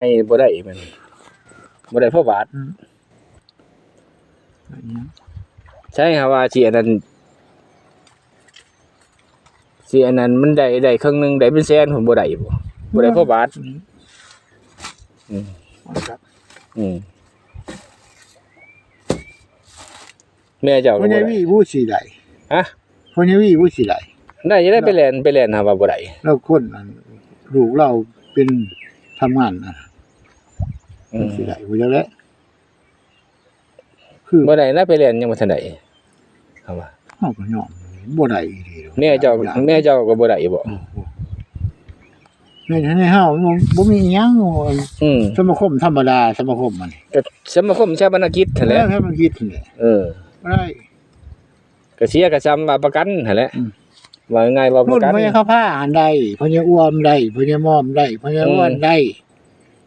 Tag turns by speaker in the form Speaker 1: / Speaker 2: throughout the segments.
Speaker 1: ให้บ่ได้มันบ่ได้เพราะบาท
Speaker 2: อันเนี้ย
Speaker 1: ใช่ครับว่าสิอันนั้นสิอันนั้นมันได้ได้ครึ่งหนึงได้เป็นแสนผมบ่ได้บ่บ่ได้เพราะบาทอืม
Speaker 2: เอาครับ
Speaker 1: อืมแม่เจ้าก็
Speaker 2: พ่อใหญ่
Speaker 1: บ่ได้
Speaker 2: วี่ผู้สิได้
Speaker 1: ฮะ
Speaker 2: พ่อใหญ่วี่ผู้สิได้
Speaker 1: ได้จะได้ไปแล่นไปแล่นหาว่าบ่ได้
Speaker 2: แล้วคนอันลูกเราเป็นทำงานน่ะ
Speaker 1: อืม
Speaker 2: สิได้บ่จังได๋คือ
Speaker 1: บ่ได้นะไปแล่นยังบ่ทันได้ครับว่า
Speaker 2: เฮาก็ยอมบ่ได้อีหลีดอก
Speaker 1: แม่เจ้าแม่เจ้าก็บ่ได้บ่
Speaker 2: โอ้โหแม่นให้เฮาบ่บ่มีหยัง
Speaker 1: อืม
Speaker 2: สมาคมธรรมดาสมาคมมัน
Speaker 1: ก็สมาคมชาปนกิจนั่นแหละ
Speaker 2: แล้วให้มันคิดนี่
Speaker 1: เออ
Speaker 2: บ่ได้
Speaker 1: ก็เสียก็ซ้ำว่าประกันนั่นแหละ
Speaker 2: อืม
Speaker 1: ว่าง่ายว่าป
Speaker 2: รุ่
Speaker 1: ระ
Speaker 2: น
Speaker 1: กัน
Speaker 2: พญาข้าผ้าอันใดพญาอ้วมใดพญามอมใดพญาอ้วนใด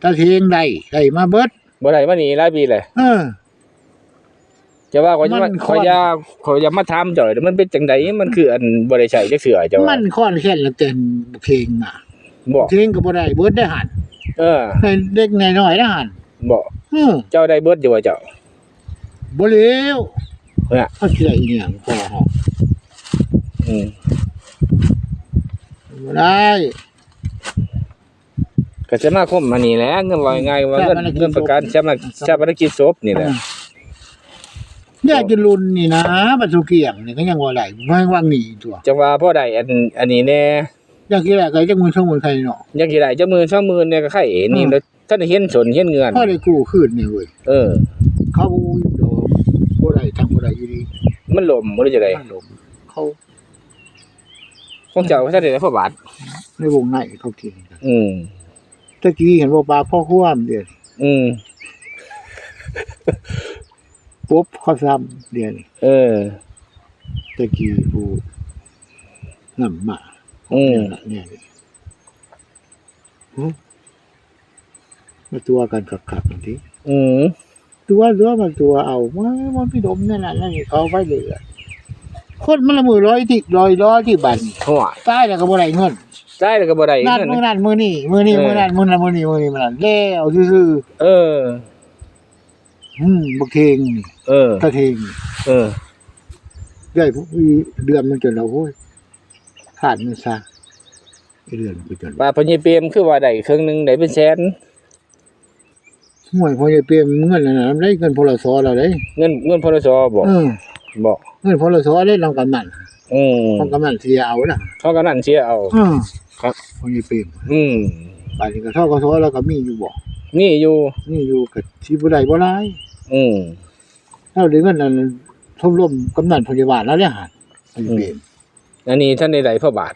Speaker 2: ตาเทียงใดใดมาเบิด
Speaker 1: บ่ได้มานี่หลายปีเลย
Speaker 2: เออ
Speaker 1: จะว่าขอยจะ
Speaker 2: มั
Speaker 1: มานข
Speaker 2: ค่
Speaker 1: อ
Speaker 2: อน
Speaker 1: ยาขอยามาถามเจ้าเด้อมันเป็นจังไดมันคืออันบ่ได้ใช้จักเทื่อเจ้าว่า
Speaker 2: มันค่อนแค่นละเต็นเพลงน่ะ
Speaker 1: บ่
Speaker 2: เพลงก็บ่ได้เบิดได้หัน
Speaker 1: เออ
Speaker 2: ให้เด็กน้อยๆได้หัน
Speaker 1: บ่
Speaker 2: เออ
Speaker 1: เจ้าได้เบิดอยู่ว่าเจ้า
Speaker 2: บ่เลว
Speaker 1: เนี่ย
Speaker 2: เขาสิได้อีหยังพอเฮา
Speaker 1: อืม
Speaker 2: บ่ได้
Speaker 1: ก็สมาคมมานี่แหละเงินว่าง่ายว่าเงินเงินประกันชามาชาปนกิจศพนี่แหละ
Speaker 2: อยากจะลุนนี่นะบัดสุเกียงนี่ก็ยังว่าได้ไม่ว่างหนีตัว
Speaker 1: จังว่าพอได้อันอันนี้แน่
Speaker 2: อยากกินอะไรก็จักมือช่องมือใครเนาะ
Speaker 1: ยังสิได้จักมือสองมือเนี่ยก็ไข่นี่
Speaker 2: อืม
Speaker 1: แล้วท่านได้เห็นสนเห็นเงิน
Speaker 2: พอได้กู้คืนนี่เว้ย
Speaker 1: เออ
Speaker 2: เขาบ่อยู่ดอกบ่ได้ทางบ่ได้อยู่ดี
Speaker 1: มันล่มบ่ได้จังได๋
Speaker 2: มันหลงเขา
Speaker 1: ของเจ้าท่านได้พอบาท
Speaker 2: ในวงในเขากินกัน
Speaker 1: อืม
Speaker 2: ตะกี้เห็นว่าปลาพ่อควมเดียวนี่
Speaker 1: อืม
Speaker 2: ปุ๊บเขาซ้ำเดียวนี่
Speaker 1: เออ
Speaker 2: ตะกี้ผู้นำมา
Speaker 1: อืม
Speaker 2: เนี่ยนี่หึมาตัวกันขับขับๆบางที
Speaker 1: อืม
Speaker 2: ตัวเรือมันตัวเอามามันพี่ดมนั่นน่ะนั่นนี่เขาไว้เลยอะคนมันละมือร้อยที่ร้อยร้อยที่บัน
Speaker 1: หัว
Speaker 2: ตายแล้วก็บ่ได้เงิน
Speaker 1: ได้แล้วก็บ่ได้
Speaker 2: นั่น
Speaker 1: เงิน
Speaker 2: มื้อนั้นมื้อนี้มื้อนี้
Speaker 1: เออ
Speaker 2: มื้อนั้นมื้อนั้นมื้อนี้มื้อนี้มื้อนั้นแล้วซื่อ
Speaker 1: เออ
Speaker 2: ๆอืมบ่เทงนี่
Speaker 1: เออ
Speaker 2: ตะเทงนี่
Speaker 1: เออ
Speaker 2: ได้ผู้เดือนมันจนเราโอ้ยขาดมันซะไอ้เดือนมันก็จน
Speaker 1: ปลาพญเปรมคือว่าได้ครึ่งหนึงได้เป็นแสน
Speaker 2: ห่วยพอจะเปลี่ยนเงินนั่นน่ะได้เงินพลสเราได้
Speaker 1: เงินเงินพลสบ่
Speaker 2: เออ
Speaker 1: บ่
Speaker 2: เงินพลสได้รองกำนัน
Speaker 1: อืม
Speaker 2: รองกำนันเสียเอาน่ะ
Speaker 1: เขาก็นั่นเสียเอา
Speaker 2: เออ
Speaker 1: ครับ
Speaker 2: พอจะเปลี่ยน
Speaker 1: อืม
Speaker 2: บาดนี้ก็ทกสแล้วก็มีอยู่บ่
Speaker 1: นี่อยู่
Speaker 2: มีอยู่ก็สิบ่ได้บ่หลาย
Speaker 1: อืม
Speaker 2: แล้วเดี๋ยวเงินนั้นทมรวมกำนันพยาบาลแล้วเนี่ยหั่นพอจะเปลี่ยน
Speaker 1: อันนี้ท่านได้ได้พระบาท